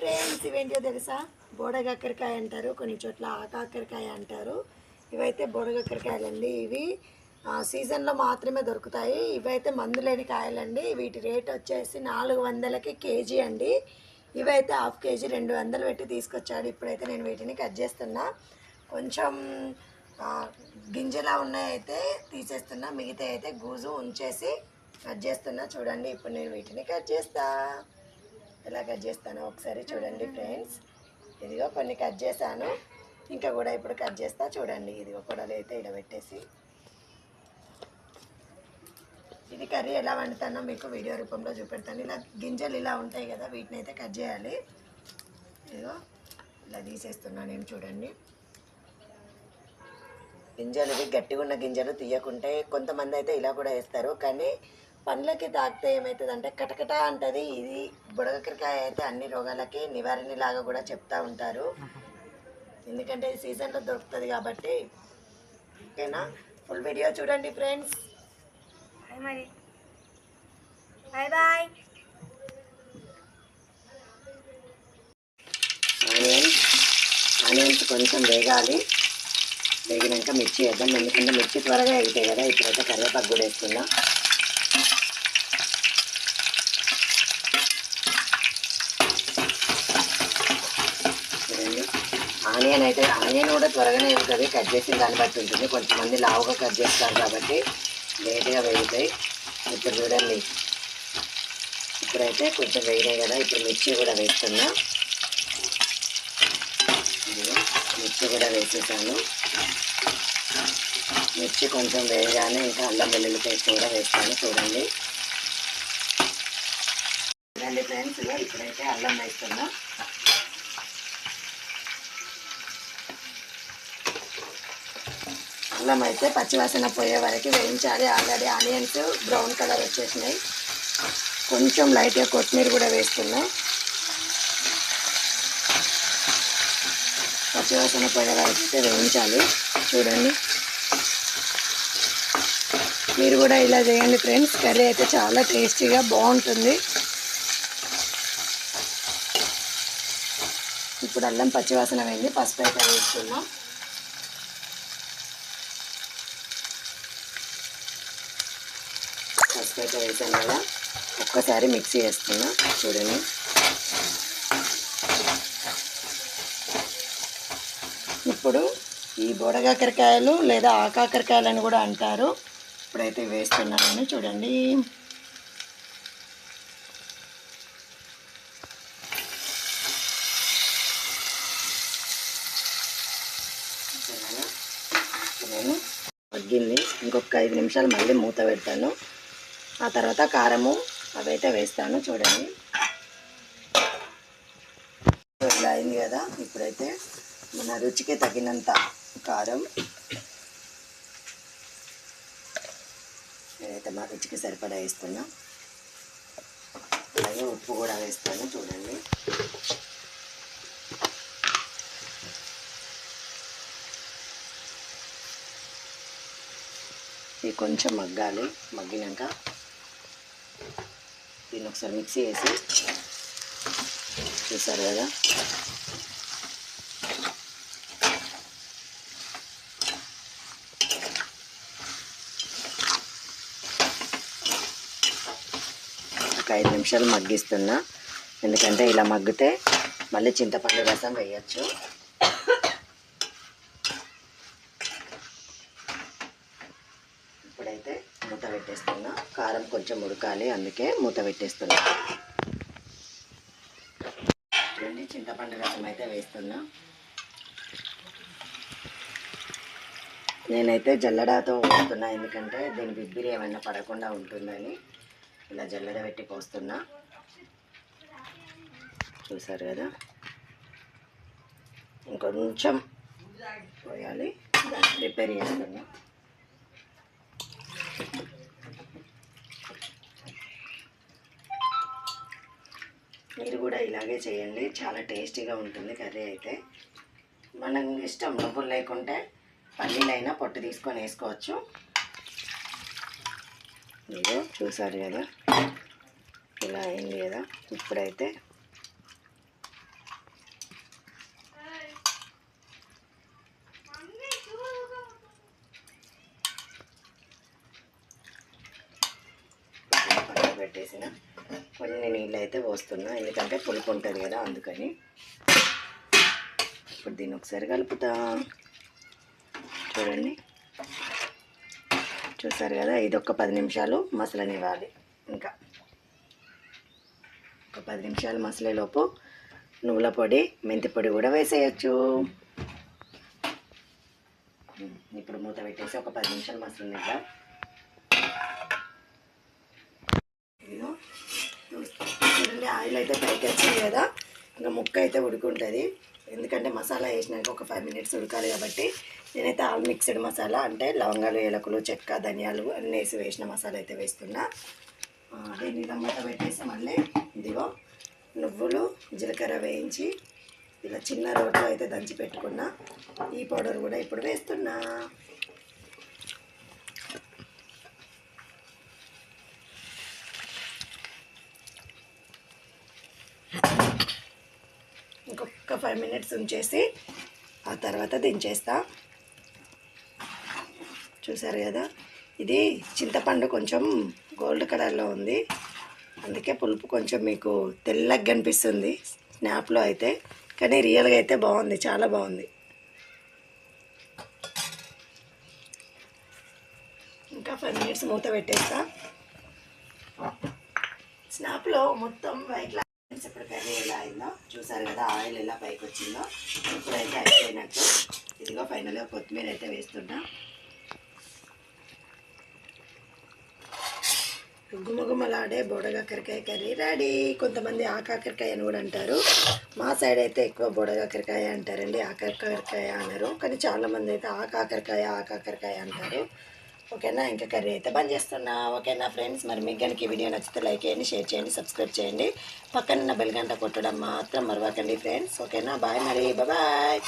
Friends ఇవేంటో తెలుసా? బోడగక్కరికాయ అంటారు కొన్ని చోట్ల ఆకాకరకాయ అంటారు. ఇవైతే బోడగక్కరికాయలండి. ఇవి సీజన్లో మాత్రమే దొరుకుతాయి. ఇవైతే మందు లేని కాయలండి. వీటి రేట్ వచ్చేసి నాలుగు వందలకి కేజీ అండి. ఇవైతే హాఫ్ కేజీ రెండు వందలు పెట్టి తీసుకొచ్చాడు. ఇప్పుడైతే నేను వీటిని కట్ చేస్తున్నా. కొంచెం గింజలా ఉన్నాయైతే తీసేస్తున్నా. మిగతా అయితే గూజు ఉంచేసి కట్ చేస్తున్నా. చూడండి ఇప్పుడు నేను వీటిని కట్ చేస్తాను ఎలా కట్ చేస్తానో ఒకసారి చూడండి ఫ్రెండ్స్. ఇదిగో కొన్ని కట్ చేశాను. ఇంకా కూడా ఇప్పుడు కట్ చేస్తా చూడండి. ఇదిగో కొడలు అయితే ఇడబెట్టేసి. ఇది కర్రీ ఎలా వండుతానో మీకు వీడియో రూపంలో చూపెడతాను. ఇలా గింజలు ఇలా ఉంటాయి కదా వీటిని అయితే కట్ చేయాలి. ఇదిగో ఇలా తీసేస్తున్నా నేను చూడండి. గింజలు గట్టిగా ఉన్న గింజలు తీయకుంటే కొంతమంది అయితే ఇలా కూడా వేస్తారు. కానీ పండ్లకి తాకితే ఏమవుతుందంటే కటకట అంటది. ఇది బుడగకరకాయ అయితే అన్ని రోగాలకి నివారణ లాగా కూడా చెప్తా ఉంటారు. ఎందుకంటే ఈ సీజన్లో దొరుకుతుంది కాబట్టి. ఓకేనా? ఫుల్ వీడియో చూడండి ఫ్రెండ్స్ బాయ్ మరి? బాయ్ బాయ్ ఆనియన్స్ ఆనియన్స్ కొంచెం వేగాలి. వేగినాక మిర్చి వేద్దాం. ఎందుకంటే మిర్చి త్వరగా వేగుతాయి కదా. ఇప్పుడైతే కరివేపాకు కూడా వేస్తున్నా చూడండి ఆనియన్ అయితే ఆనియన్ కూడా త్వరగానే వెళ్తుంది కట్ చేసిన దాన్ని బట్టి ఉంటుంది. కొంతమంది లావుగా కట్ చేస్తారు కాబట్టి లేట్గా వేగుతాయి. ఇప్పుడు చూడండి. ఇప్పుడైతే కొంచెం వేగినాయి కదా ఇప్పుడు మిర్చి కూడా వేస్తున్నా. మిర్చి కూడా వేసేసాను. మిర్చి కొంచెం వేయగానే ఇంకా అల్లం వెల్లుల్లి పేస్ట్ కూడా వేస్తాను చూడండి. చూడండి ఫ్రెండ్స్ ఇప్పుడైతే అల్లం వేస్తున్నాం. అల్లం అయితే పచ్చివాసన పోయే వరకు వేయించాలి. ఆల్రెడీ ఆనియన్స్ బ్రౌన్ కలర్ వచ్చేసినాయి. కొంచెం లైట్గా కొత్తిమీర కూడా వేస్తున్నాం పచ్చివాసన పోయే వరకు అయితే వేయించాలి. చూడండి. మీరు కూడా ఇలా చేయండి ఫ్రెండ్స్. కర్రీ అయితే చాలా టేస్టీగా బాగుంటుంది. ఇప్పుడు అల్లం పచ్చివాసన వేయింది పసుపు అయితే వేస్తున్నాం పసుపు అయితే వేసాను కదా ఒక్కసారి మిక్సీ వేస్తున్నా చూడండి. ఇప్పుడు ఈ బోడగాకరకాయలు లేదా ఆకాకరకాయలు అని కూడా అంటారు. ఇప్పుడైతే వేస్తున్నాను చూడండి. తగ్గింది ఇంకొక ఐదు నిమిషాలు మళ్ళీ మూత పెడతాను. ఆ తర్వాత కారము అవైతే వేస్తాను చూడండి. ఇలా అయింది కదా ఇప్పుడైతే మన రుచికి తగినంత కారం. నేనైతే మా రుచికి సరిపడా వేస్తున్నా. అలాగే ఉప్పు కూడా వేస్తాను చూడండి. ఇది కొంచెం మగ్గాలి మగ్గినాక దీన్ని ఒకసారి మిక్సీ వేసి చూసారు కదా? ఒక ఐదు నిమిషాలు మగ్గిస్తున్నా. ఎందుకంటే ఇలా మగ్గితే మళ్ళీ చింతపండు రసం వేయచ్చు. ఇక్కడైతే మూత పెట్టేస్తున్నా. కారం కొంచెం ఉడకాలి అందుకే మూత పెట్టేస్తున్నా. చూడండి చింతపండు రసం అయితే వేస్తున్నా. నేనైతే జల్లడాతో పోస్తున్నా ఎందుకంటే దీని బిబ్బిరి ఏమైనా పడకుండా ఉంటుందని ఇలా జల్లడ పెట్టి పోస్తున్నా. చూసారు కదా? ఇంకొంచెం పోయాలి. రిపేర్ చేస్తున్నా మీరు కూడా ఇలాగే చేయండి. చాలా టేస్టీగా ఉంటుంది కర్రీ అయితే. మనం ఇష్టం నువ్వులు లేకుంటే పల్లీలైనా పొట్టు తీసుకొని వేసుకోవచ్చు. ఇదిగో చూసారు కదా? ఇలా అయింది కదా? ఇప్పుడైతే పెట్టేసిన. కొన్ని నీళ్ళు అయితే పోస్తున్నా. ఎందుకంటే పులుపు ఉంటుంది కదా అందుకని. ఇప్పుడు దీన్ని ఒకసారి కలుపుతా. చూడండి. చూసారు కదా ఇది ఒక పది నిమిషాలు మసలనివ్వాలి. ఇంకా ఒక పది నిమిషాలు మసలేలోపు నువ్వుల పొడి మెంతి పొడి కూడా వేసేయచ్చు. ఇప్పుడు మూత పెట్టేసి ఒక పది నిమిషాలు మసలనిద్దాం ఇదిగో. చూడండి ఆయిల్ అయితే పైకి వచ్చింది కదా. ఇంకా ముక్క అయితే ఉడుకుంటుంది. ఎందుకంటే మసాలా వేసినాక ఒక ఫైవ్ మినిట్స్ ఉడకాలి కాబట్టి నేనైతే ఆల్ మిక్స్డ్ మసాలా అంటే లవంగాలు ఏలకులు చెక్క ధనియాలు అన్నీ వేసి వేసిన మసాలా అయితే వేస్తున్నా. అదే దీన్ని ఇలా పెట్టేసి మళ్ళీ ఇదిగో నువ్వులు జీలకర్ర వేయించి ఇలా చిన్న రోట్లో అయితే దంచి పెట్టుకున్నా. ఈ పౌడర్ కూడా ఇప్పుడు వేస్తున్నా ఇంకొక ఫైవ్ మినిట్స్ ఉంచేసి ఆ తర్వాత దించేస్తా. చూసారు కదా? ఇది చింతపండు కొంచెం గోల్డ్ కలర్లో ఉంది. అందుకే పులుపు కొంచెం మీకు తెల్లగా కనిపిస్తుంది స్నాప్లో అయితే. కానీ రియల్గా అయితే బాగుంది చాలా బాగుంది. ఇంకా ఫైవ్ మినిట్స్ మూత పెట్టేస్తా. స్నాప్లో మొత్తం వైట్ ఫ్రెండ్స్ ఇప్పుడు కర్రీ ఎలా అయిందో చూసారు కదా ఆయిల్ ఎలా పైకి వచ్చిందో? ఇప్పుడైతే అయిపోయినట్టు. ఇదిగో ఫైనల్గా కొత్తిమీర అయితే వేస్తున్నా. గుమగుమలాడే బోడగాకరకాయ కర్రీ రెడీ. కొంతమంది ఆకాకరకాయ అని కూడా అంటారు. మా సైడ్ అయితే ఎక్కువ బోడగాకరకాయ అంటారండి ఆకాకరకాయ అనరు. కానీ చాలామంది అయితే ఆకాకరకాయ ఆకాకరకాయ అంటారు. ఓకేనా? ఇంకా కర్రీ అయితే బంద్ చేస్తున్నా. ఓకేనా ఫ్రెండ్స్? మరి మీకు కనుక ఈ వీడియో నచ్చితే లైక్ చేయండి షేర్ చేయండి సబ్స్క్రైబ్ చేయండి. పక్కన బెల్గంట కొట్టడం మాత్రం మరవకండి ఫ్రెండ్స్. ఓకేనా? బాయ్ మరి. బాయ్.